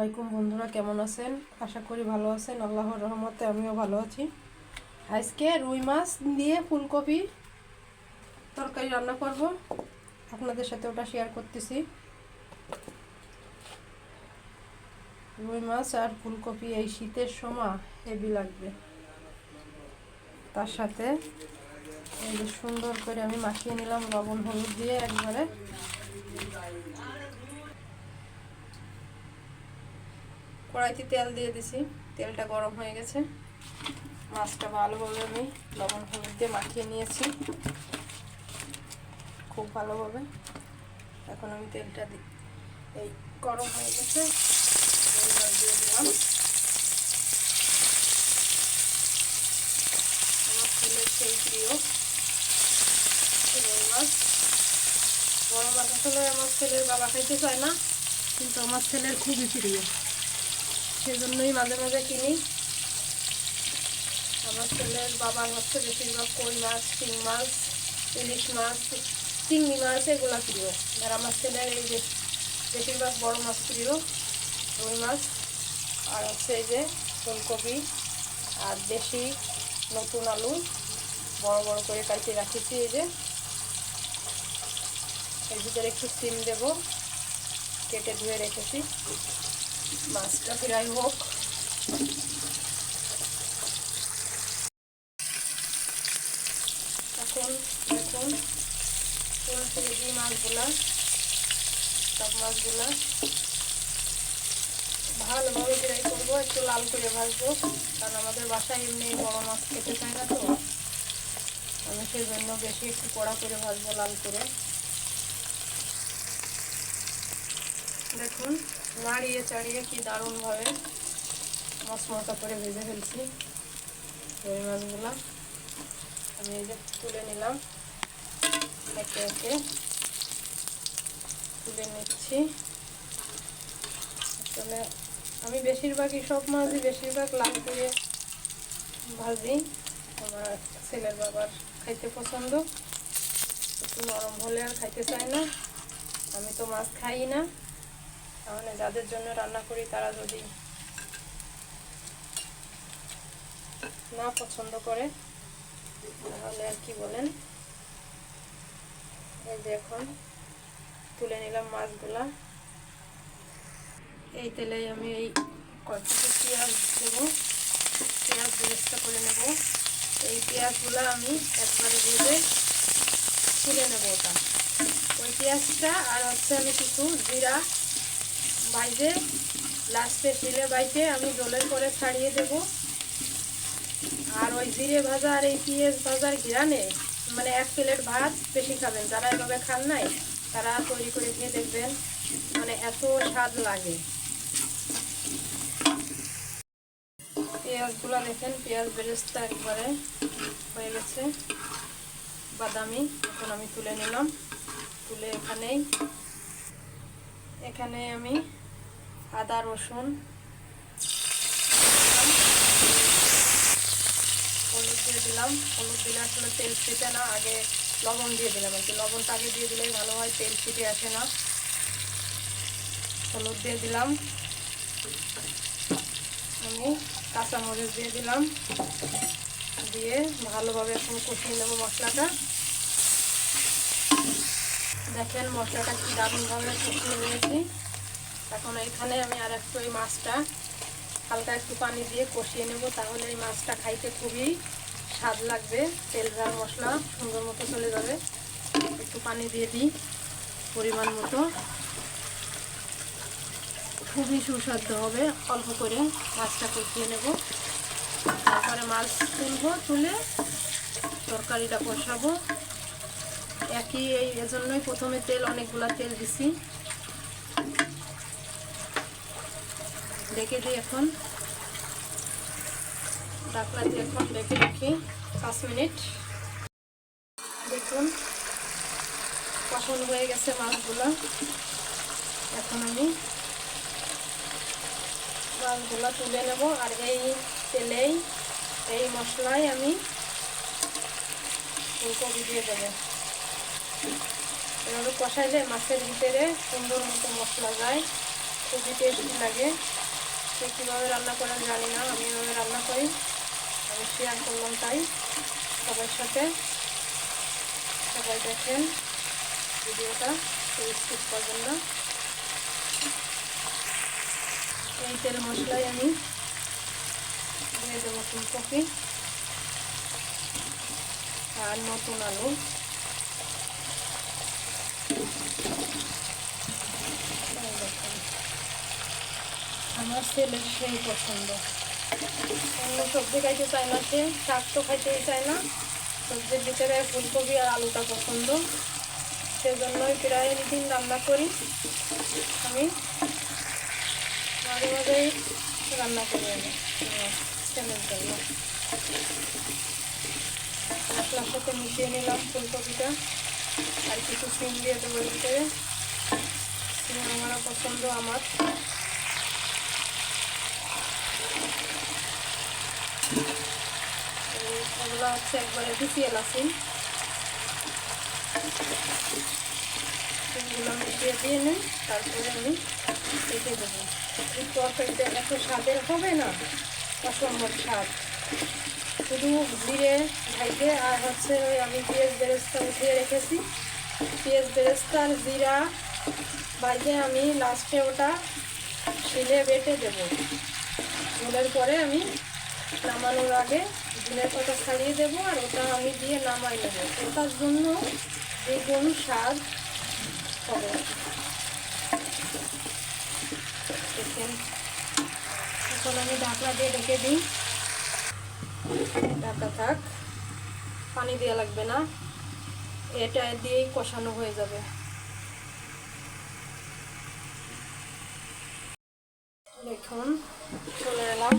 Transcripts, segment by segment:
আলাইকুম বন্ধুরা, কেমন আছেন? আশা করি ভালো আছেন। আল্লাহর রহমতে আমিও ভালো আছি। আজকে রুই মাছ দিয়ে ফুলকপি তরকারি রান্না করব। আপনাদের সাথে ওটা শেয়ার করতেছি। রুই মাছ আর ফুলকপি এই শীতের সময় হেভি লাগবে। তার সাথে সুন্দর করে আমি মাখিয়ে নিলাম লবণ হলুদ দিয়ে একবারে। কড়াইতে তেল দিয়ে দিছি। তেলটা গরম হয়ে গেছে। মাছটা ভালোভাবে আমি লবণ হলুদ দিয়ে মাখিয়ে নিয়েছি। খুব ভালোভাবে এখন আমি তেলটা দিই এই গরম হয়ে গেছে। দিয়ে দিলাম। আমার ছেলের সেই প্রিয় রুই মাছ। বড় মাছ আসলে আমার ছেলের বাবা খাইতে চায় না, কিন্তু আমার ছেলের খুবই প্রিয়। সেজন্যই মাঝে মাঝে কিনি। আমার ছেলের বাবার হচ্ছে বেশিরভাগ কই মাছ, শিং মাছ, ইলিশ মাছ, চিংড়ি মাছ, এগুলো প্রিয়। আর আমার ছেলের এই যে বেশিরভাগ বড় মাছ প্রিয়, রুই মাছ। আর হচ্ছে এই যে ফুলকপি আর দেশি নতুন আলু, বড় বড় করে কাটিয়ে রাখেছি এই যে। এর ভিতরে একটু সিম দেব, কেটে ধুয়ে রেখেছি। মাছটা ফ্রাই হোক। এখন দেখুন ছেড়ে দিই মাছগুলা, সব মাছগুলা ভালোভাবে ফ্রাই করব, একটু লাল করে ভাজবো, কারণ আমাদের বাসায় এমনি বড় মাছ খেতে চায় না তো। আমি সেই জন্য বেশি একটু কড়া করে ভাজবো, লাল করে। দেখুন নাড়িয়ে চাড়িয়ে কি দারুণভাবে মশমশা করে ভেজে ফেলছি রুই মাছগুলো। আমি এই যে তুলে নিলাম। একে একে তুলে নিচ্ছি। আসলে আমি বেশিরভাগই সব মাছই বেশিরভাগ লাল করে ভাজি। আমার ছেলের বাবার খাইতে পছন্দ। একটু নরম হলে আর খাইতে চায় না। আমি তো মাছ খাই না। তাহলে যাদের জন্য রান্না করি তারা যদি না পছন্দ করে, তাহলে আর কি বলেন? এই যে এখন তুলে নিলাম মাছগুলা। এই তেলে আমি এই কয়েকটা পেঁয়াজ দেবো। পেঁয়াজ বেরেস্তা করে নেব। এই পেঁয়াজগুলো আমি একবারে ভেজে তুলে নেব ওটা। ওই পেঁয়াজটা আর হচ্ছে আমি কিছু জিরা বাইরে লাস্টে শিলে বাইতে আমি জলের করে ছাড়িয়ে দেব। আর ওই জিরে ভাজা আর এই পিঁয়াজ ভাজার ঘিরানে মানে এক প্লেট ভাত বেশি খাবেন। যারা এভাবে খান নাই, তারা তৈরি করে খেয়ে দেখবেন মানে এত স্বাদ লাগে। পেঁয়াজগুলো দেখেন, পেঁয়াজ বেরেস্তা একবারে হয়ে গেছে। বাদামি, এখন আমি তুলে নিলাম। তুলে এখানেই, এখানে আমি আদা, রসুন, হলুদ দিয়ে দিলাম। হলুদ দিলে আসলে তেল ছিটে না, আগে লবণ দিয়ে দিলাম আর কি। লবণটা আগে দিয়ে দিলেই ভালো হয়, তেল ছিটে আসে না। হলুদ দিয়ে দিলাম। আমি কাঁচামরিচ দিয়ে দিলাম। দিয়ে ভালোভাবে এখন কষিয়ে নেব মশলাটা। দেখেন মশলাটা কি দারুণভাবে কষিয়ে নিয়েছি। এখন এখানে আমি আর একটু এই মাছটা হালকা একটু পানি দিয়ে কষিয়ে নেব, তাহলে এই মাছটা খাইতে খুবই স্বাদ লাগবে। তেল ঝাল মশলা সুন্দর মতো চলে যাবে। একটু পানি দিয়ে দিই পরিমাণ মতো। খুবই সুস্বাদু হবে। অল্প করে মাছটা কষিয়ে নেব। তারপরে মাছ তুলবো, তুলে তরকারিটা কষাবো। একই এই এজন্যই প্রথমে তেল, অনেকগুলা তেল দিছি। ডেকে দিই এখন। ডাকলা দিয়ে এখন ডেকে রাখি পাঁচ মিনিট। দেখুন কখন হয়ে গেছে মাছগুলো। এখন আমি মাছগুলো তুলে নেব আর এই তেলেই, এই মশলায় আমি ফুলকপি দিয়ে দেবো। এভাবে কষাইলে মাছের ভিতরে সুন্দর মতো মশলা যায়, খুবই টেস্টি লাগে। সে কীভাবে রান্না করেন জানি না, আমি এভাবে রান্না করি। আমি শেয়ার করলাম তাই। সবার সাথে। সবাই দেখেন ভিডিওটা স্কিপ করবেন না। এই তেল মশলাই আমি দিয়ে দেবো ফুলকপি আর নতুন আলু এই দেখুন। আমার ছেলের সেই পছন্দ। অন্য সবজি খাইতে চায় না সে শাক তো খাইতেই চায় না। সবজির ভিতরে ফুলকপি আর আলুটা পছন্দ। সেজন্যই প্রায় দিন রান্না করি। আমি মাঝে মাঝেই রান্না করি ছেলের জন্য। মশলার সাথে মিশিয়ে নিলাম ফুলকপিটা। আর কিছু সিম দিয়ে দেবো ভিতরে। সিম আমার পছন্দ আমার এই এগুলো হচ্ছে একবারে বিসিএল সিম সিমগুলো মিশিয়ে দিয়ে নিই, তারপরে আমি রেখে দেবো। এই তরকারিটা এত স্বাদের হবে না, অসম্ভব স্বাদ। শুধু জিরে ভাইকে আর হচ্ছে ওই আমি পেঁয়াজ বেরেস্তা উঠিয়ে রেখেছি। পেঁয়াজ বেরেস্তা আর জিরা ভাইকে আমি লাস্টে ওটা শিলে বেটে দেবো। ঝোলের পরে আমি নামানোর আগে পাতা ছাড়িয়ে দেবো আর ওটা আমি দিয়ে নামাই ওটার জন্য দ্বিগুণ স্বাদ হবে। এখন আমি ঢাকনা দিয়ে ঢেকে দিই। ঢাকা থাক, পানি দেওয়া লাগবে না। এটা দিয়েই কষানো হয়ে যাবে। দেখুন, চলে এলাম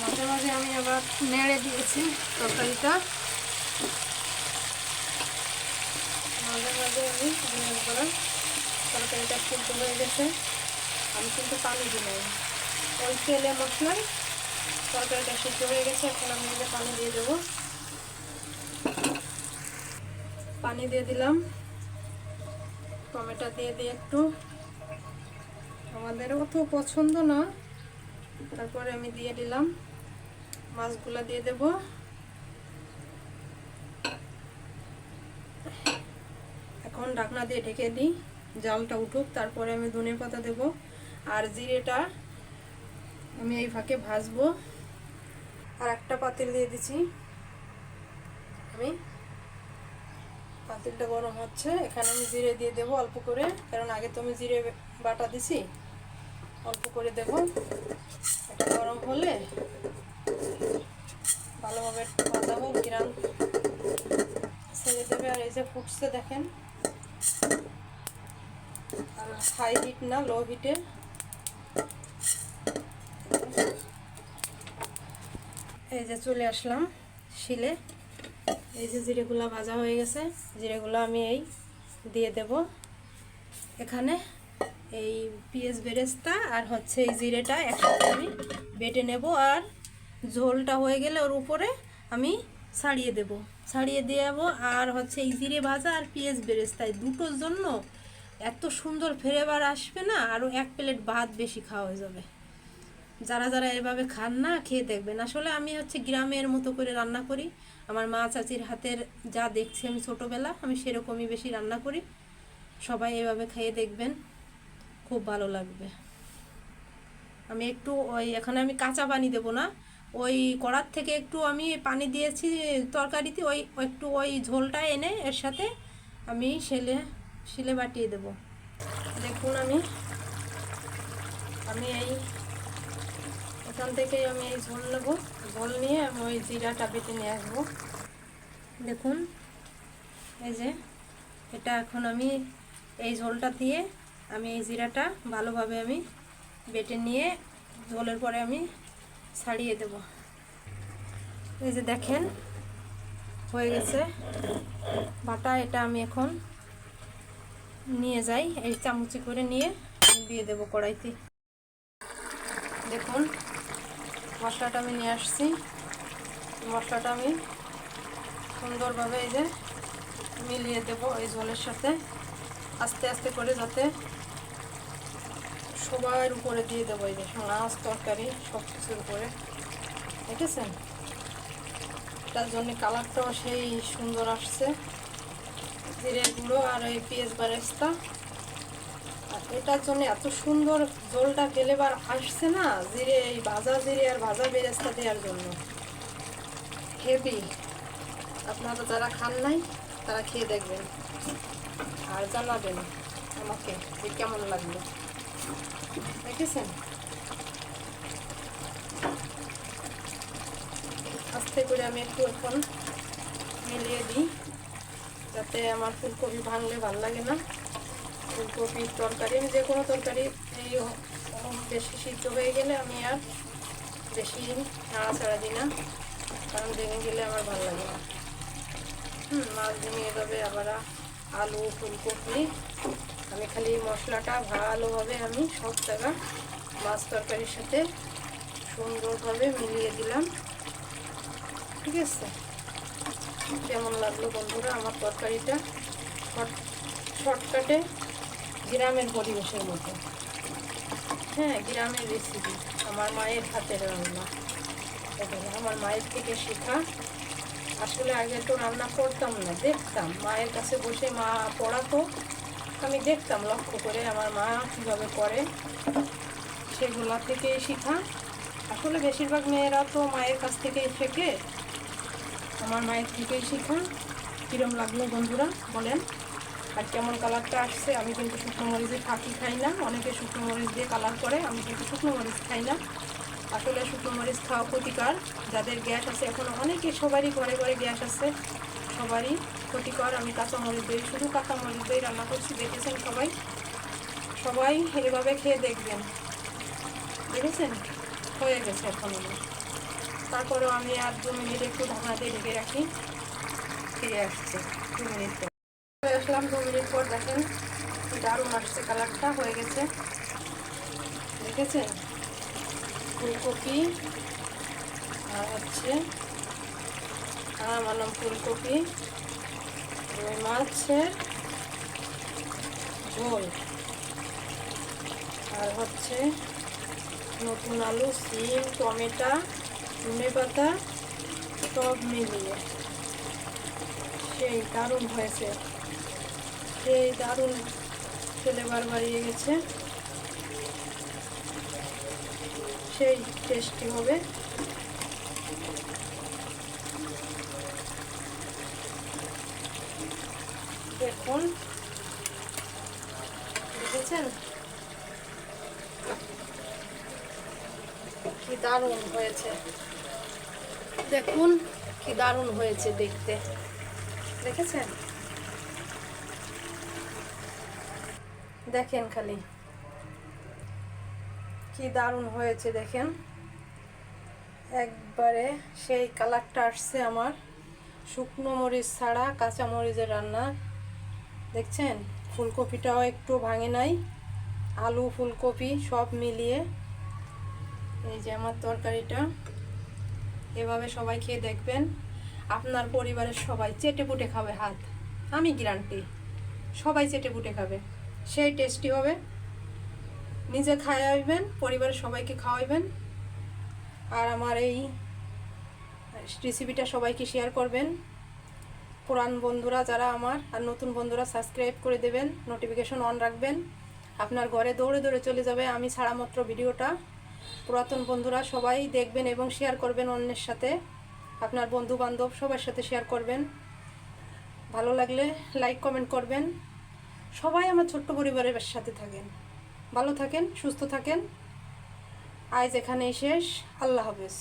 মাঝে মাঝে আমি আবার নেড়ে দিয়েছি তরকারিটা। মাঝে মাঝে আমি নেড়ে করে তরকারিটা সিদ্ধ হয়ে গেছে। আমি কিন্তু পানি দিলাম। ওই তেলে মশলায় তরকারিটা সিদ্ধ হয়ে গেছে। এখন আমি যে পানি দিয়ে দেবো। পানি দিয়ে দিলাম। টমেটো দিয়ে দিই একটু। আমাদের অত পছন্দ না। তারপরে আমি দিয়ে দিলাম। মাছগুলো দিয়ে দেব। এখন ঢাকনা দিয়ে ঢেকে দিই, জালটা উঠুক, তারপরে আমি ধনের পাতা দেব। আর জিরেটা আমি এই ফাঁকে ভাজবো। আর একটা পাতিল দিয়ে দিচ্ছি আমি পাতিলটা গরম হচ্ছে, এখানে আমি জিরে দিয়ে দেবো অল্প করে। কারণ আগে তো আমি জিরে বাটা দিছি, অল্প করে দেব। এটা গরম হলে ভালোভাবে ভাজাবো গ্রাম ছেড়ে দেবে। আর এই যে ফুটছে দেখেন। আর হাই হিট না লো হিটে এই যে চলে আসলাম শিলে। এই যে জিরেগুলো ভাজা হয়ে গেছে, জিরেগুলো আমি এই দিয়ে দেব। এখানে এই পেঁয়াজ বেরেস্তা আর হচ্ছে এই জিরেটা একসাথে আমি বেটে নেব। আর ঝোলটা হয়ে গেলে ওর উপরে আমি ছাড়িয়ে দেব। ছাড়িয়ে দিয়ে যাব আর হচ্ছে এই জিরে ভাজা আর পেঁয়াজ বেরেস্তায় দুটোর জন্য এত সুন্দর ফ্লেভার আসবে না, আরও এক প্লেট ভাত বেশি খাওয়া হয়ে যাবে। যারা যারা এভাবে খান না, খেয়ে দেখবেন। আসলে আমি হচ্ছে গ্রামের মতো করে রান্না করি। আমার মা চাচির হাতের যা দেখছি আমি ছোটোবেলা, আমি সেরকমই বেশি রান্না করি। সবাই এভাবে খেয়ে দেখবেন, খুব ভালো লাগবে। আমি একটু ওই, এখানে আমি কাঁচা পানি দেবো না ওই কড়ার থেকে একটু আমি পানি দিয়েছি তরকারিতে, ওই একটু ওই ঝোলটা এনে এর সাথে আমি শিলে শিলে বাটিয়ে দেব। দেখুন আমি আমি এই, এখান থেকেই আমি এই ঝোল নেব। ঝোল নিয়ে আমি ওই জিরাটা বেটে নিয়ে আসব। দেখুন, এই যে, এটা এখন আমি এই ঝোলটা দিয়ে আমি এই জিরাটা ভালোভাবে আমি বেটে নিয়ে, ঝোলের পরে আমি ছাড়িয়ে দেব। এই যে দেখেন, হয়ে গেছে। বাটা এটা আমি এখন নিয়ে যাই, এই চামচি করে নিয়ে দিয়ে দেবো কড়াইতে। দেখুন, মশলাটা আমি নিয়ে আসছি। মশলাটা আমি সুন্দরভাবে এই যে মিলিয়ে দেব এই জলের সাথে। আস্তে আস্তে করে যাতে সবার উপরে দিয়ে দেবো এই যে মাছ, তরকারি সব কিছুর উপরে। দেখেছেন? এটার জন্য কালারটাও সেই সুন্দর আসছে। জিরে গুঁড়ো আর এই পেঁয়াজ বারেস্তা। আর এটার জন্য এত সুন্দর জলটা ফেলেবার আসছে না, জিরে, এই ভাজা জিরে আর ভাজা বেরেস্তা দেওয়ার জন্য। হেভি। আপনারা যারা খান নাই, তারা খেয়ে দেখবেন। আর জানাবেন আমাকে যে কেমন লাগল। আস্তে করে আমি একটু এখন মিলিয়ে দিই, যাতে আমার ফুলকপি ভাঙলে ভালো লাগে না। ফুলকপির তরকারি, আমি যে কোনো তরকারি, এই বেশি সিদ্ধ হয়ে গেলে আমি আর বেশি নাড়াচাড়া দিই না, কারণ ভেঙে গেলে আমার ভালো লাগে না। হুম, মাছ ভেঙে যাবে আবার আলু, ফুলকপি আমি খালি মশলাটা ভালোভাবে আমি সব জায়গা মাছ তরকারির সাথে সুন্দরভাবে মিলিয়ে দিলাম। ঠিক আছে? কেমন লাগল বন্ধুরা আমার তরকারিটা? শর্ট, শর্টকাটে গ্রামের পরিবেশের মতো। হ্যাঁ গ্রামের রেসিপি আমার মায়ের হাতের রান্না। আমার মায়ের থেকে শেখা। আসলে আগে তো রান্না করতাম না, দেখতাম। মায়ের কাছে বসে মা পড়াতো আমি দেখতাম লক্ষ্য করে আমার মা কীভাবে করে। সেগুলা থেকেই শেখা। আসলে বেশিরভাগ মেয়েরা তো মায়ের কাছ থেকেই শেখে আমার মায়ের থেকেই শেখা। কীরম লাগল বন্ধুরা, বলেন। আর কেমন কালারটা আসছে, আমি কিন্তু শুকনো মরিচে ফাঁকি খাই না। অনেকে শুকনো মরিচ দিয়ে কালার করে, আমি কিন্তু শুকনো মরিচ খাই না। আসলে শুকনো মরিচ খাওয়া ক্ষতিকার। যাদের গ্যাস আছে, এখন অনেকে সবারই ঘরে ঘরে গ্যাস আছে। সবারই। ক্ষতিকর আমি কাঁচা মরিচ দিই। শুধু কাঁচা মরিচ দিয়ে রান্না করছি, দেখেছেন সবাই? সবাই এভাবে খেয়ে দেখবেন। দেখেছেন? হয়ে গেছে এখন তারপরেও আমি আর দু মিনিট একটু ঢাকনা দিয়ে ঢেকে রাখি। ফিরে আসছে দু মিনিট পর। আসলাম দু মিনিট পর, দেখেন দারুণ আসছে কালারটা, হয়ে গেছে। দেখেছেন? ফুলকপি, আর হচ্ছে, আর নাম ফুলকপি। মাছের ঝোল। আর হচ্ছে নতুন আলু, সিম, টমেটো, ধনে পাতা, সব মিলিয়ে। সেই দারুণ হয়েছে। সেই দারুণ ফ্লেভার বাড়িয়ে গেছে। সেই টেস্টি হবে। দেখুন দেখেছেন? কি দারুণ হয়েছে। দেখুন, কি দারুণ হয়েছে দেখতে। দেখেছেন? দেখেন খালি। কি দারুণ হয়েছে দেখেন। একবারে সেই কালারটা আসছে আমার। শুকনো মরিচ ছাড়া কাঁচা মরিচের রান্না। দেখছেন? ফুলকপিটাও একটু ভাঙে নাই। আলু, ফুলকপি সব মিলিয়ে এই যে আমার তরকারিটা। এভাবে সবাই খেয়ে দেখবেন। আপনার পরিবারের সবাই চেটে পুটে খাবে হাত। আমি গ্যারান্টি সবাই চেটে পুটে খাবে। সেই টেস্টি হবে। নিজে খাওয়াইবেন, পরিবারের সবাইকে খাওয়াইবেন। আর আমার এই রেসিপিটা সবাইকে শেয়ার করবেন। পুরান বন্ধুরা যারা আমার, আর নতুন বন্ধুরা সাবস্ক্রাইব করে দেবেন নোটিফিকেশন অন রাখবেন। আপনার ঘরে দৌড়ে দৌড়ে চলে যাবে আমি ছাড়া মাত্র ভিডিওটা। পুরাতন বন্ধুরা সবাই দেখবেন এবং শেয়ার করবেন অন্যের সাথে। আপনার বন্ধু বান্ধব সবার সাথে শেয়ার করবেন। ভালো লাগলে লাইক কমেন্ট করবেন। সবাই আমার ছোট্ট পরিবারের সাথে থাকেন। ভালো থাকেন, সুস্থ থাকেন। আজ এখানেই শেষ। আল্লাহ হাফেজ।